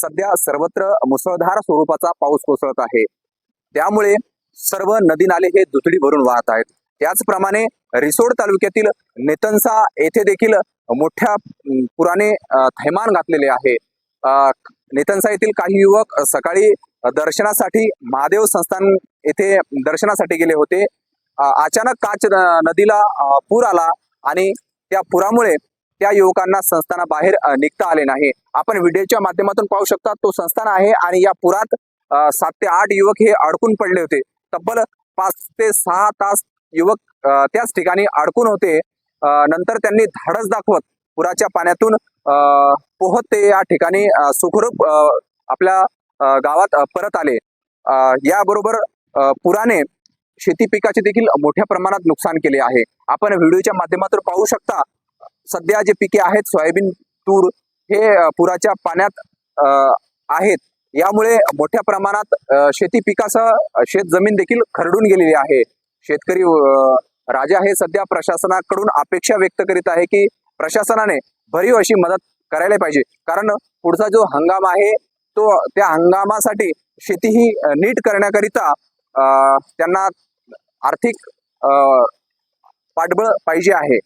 सध्या सर्वत्र मुसळधार स्वरूपाचा पाऊस कोसळत आहे. त्यामुळे सर्व नदी नाले हे दुथडी भरून वाहत आहेत. त्याचप्रमाणे रिसोड तालुक्यातील नेतनसा येथे देखील मोठ्या पुराने थैमान घातलेले आहे. नेतनसा येथील काही युवक सकाळी दर्शनासाठी महादेव संस्थान येथे दर्शनासाठी गेले होते. अचानक काच नदीला पूर आला आणि त्या पुरामुळे त्या युवकांना संस्थानाबाहेर निघता आले नाही. आपण व्हिडिओच्या माध्यमातून पाहू शकता तो संस्थान आहे आणि या पुरात सात ते आठ युवक हे अडकून पडले होते. तब्बल पाच ते सहा तास युवक त्याच ठिकाणी अडकून होते. नंतर त्यांनी धाडस दाखवत पुराच्या पाण्यातून अं, पोहत ते या ठिकाणी सुखरूप अं, आपल्या गावात परत आले. याबरोबर अं, पुराने शेती पिकाचे देखील मोठ्या प्रमाणात नुकसान केले आहे. आपण व्हिडिओच्या माध्यमातून पाहू शकता सध्या जे पिके आहेत सोयाबीन तूर हे पुराच्या पाण्यात अं, आहेत. यामुळे मोठ्या प्रमाणात शेती पिकासह शेत जमीन देखील खरडून गेलेली आहे. शेतकरी राजा हे सध्या प्रशासनाकडून अपेक्षा व्यक्त करीत आहे की प्रशासनाने भरीव अशी मदत करायला पाहिजे. कारण पुढचा जो हंगाम आहे तो त्या हंगामासाठी शेती ही नीट करण्याकरिता अं, त्यांना आर्थिक अं, पाठबळ पाहिजे आहे.